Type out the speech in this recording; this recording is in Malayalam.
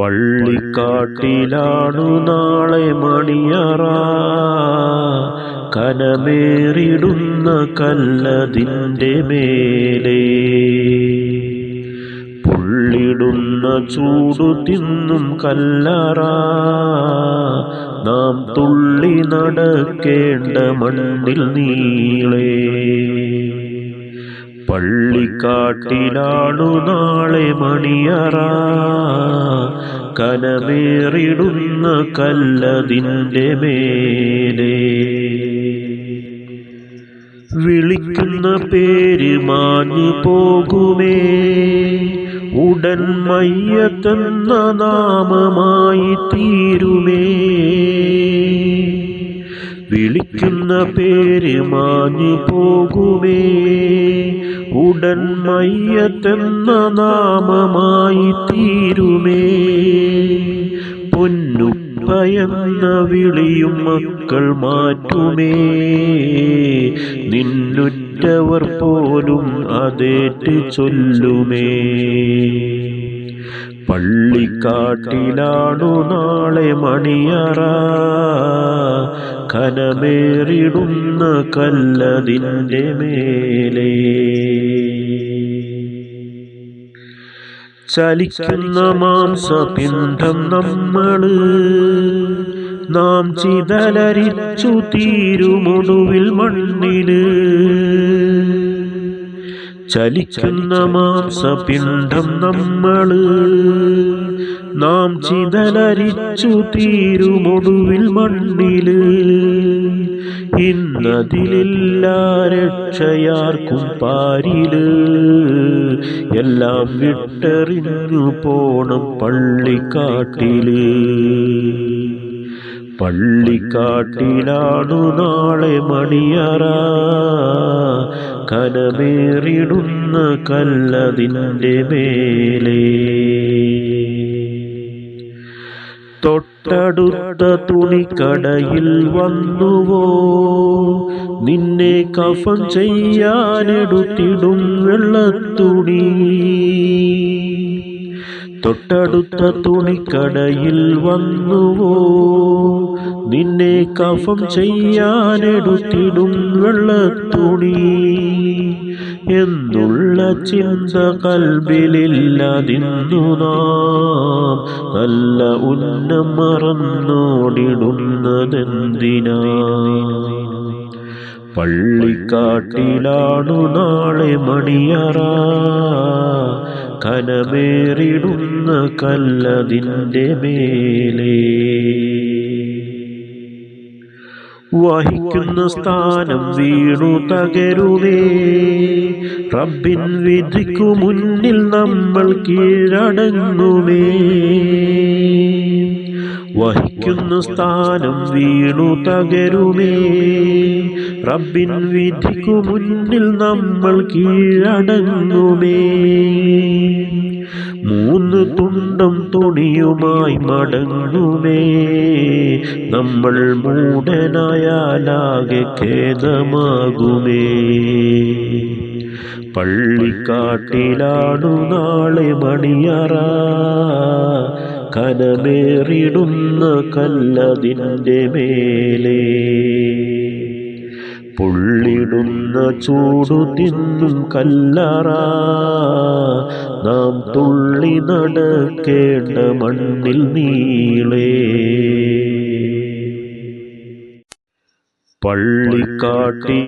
പള്ളിക്കാട്ടിലാണു നാളെ മണിയറ. കനമേറിടുന്ന കല്ലതിന്റെ മേലെ. പുള്ളിടുന്ന ചൂടു തിന്നും കല്ലറ. നാം തുള്ളി നടക്കേണ്ട മണ്ണിൽ നീളേ. പള്ളിക്കാട്ടിലാണു നാളെ മണിയറ. കനമേറിടുന്ന കല്ലതിന്റെ മേലെ. വിളിക്കുന്ന പേര് മാഞ്ഞു പോകുമേ. ഉടൻ മയ്യത്തെന്ന നാമമായി തീരുമേ. വിളിക്കുന്ന പേര് മാഞ്ഞു പോകുമേ. ഉടൻ മയ്യത്തെന്ന നാമമായി തീരുമേ. പൊന്നുപ്പയെന്ന വിളിയും മക്കൾ മാറ്റുമേ. നിന്നുറ്റവർ പോലും അതേറ്റ് ചൊല്ലുമേ. പള്ളിക്കാട്ടിലാണു നാളെ മണിയറ. കനമേറിടുന്ന കല്ലതിന്റെ മേലെ. ചലിക്കുന്ന മാംസപിണ്ഡം നമ്മൾ നാം ചിതലരിച്ചു തീരുമൊടുവിൽ മണ്ണിൽ. ചലിക്കുന്ന മാംസപിണ്ഡം നമ്മൾ നാം ചിതലരിച്ചു തീരുമൊടുവിൽ മണ്ണിൽ. ഇന്നതിലില്ല രക്ഷയാർക്കും പാരിൽ. എല്ലാം വിട്ടെറിഞ്ഞു പോണം പള്ളിക്കാട്ടിലെ. പള്ളിക്കാട്ടിലാണു നാളെ മണിയറ. കനമേറിടുന്ന കല്ലതിന്റെ മേലെ. തൊട്ടടുത്ത തുണിക്കടയിൽ വന്നുവോ? നിന്നെ കഫം ചെയ്യാനെടുത്തിടും വെള്ളത്തുണി തൊട്ടടുത്ത തുണിക്കടയിൽ വന്നുവോ? നിന്നെ കഫം ചെയ്യാനെടുത്തിടും വെള്ളത്തുണി. എന്നുള്ള ചിന്ത കൽബിലില്ലാതിന്നു നാം. നല്ല ഉന്നം മറന്നോടിടുന്നതെന്തിനാ? പള്ളിക്കാട്ടിലാണു നാളെ മണിയറ. കനമേറിടുന്ന കല്ലതിന്റെ മേലെ. വഹിക്കുന്ന സ്ഥാനം വീണു തകരുവേ. റബ്ബിൻ വിധിക്കു മുന്നിൽ നമ്മൾ കീഴടങ്ങുമേ. വഹിക്കുന്ന സ്ഥാനം വീണു തകരുമേ. റബ്ബിൻ വിധിക്കു മുന്നിൽ നമ്മൾ കീഴടങ്ങുമേ. മൂന്ന് തുണ്ടം തുണിയുമായി മടങ്ങുമേ. നമ്മൾ മൂടനായാലാകെ ഖേദമാകുമേ. പള്ളിക്കാട്ടിലാണു നാളെ മണിയറ. കനമേറിടുന്ന കല്ലതിന്റെ മേലെ. പൊള്ളിടുന്ന ചൂടു തിന്നും കല്ലറ. നാം തുള്ളി നടക്കേണ്ട മണ്ണിൽ നീളേ. പള്ളിക്കാട്ടി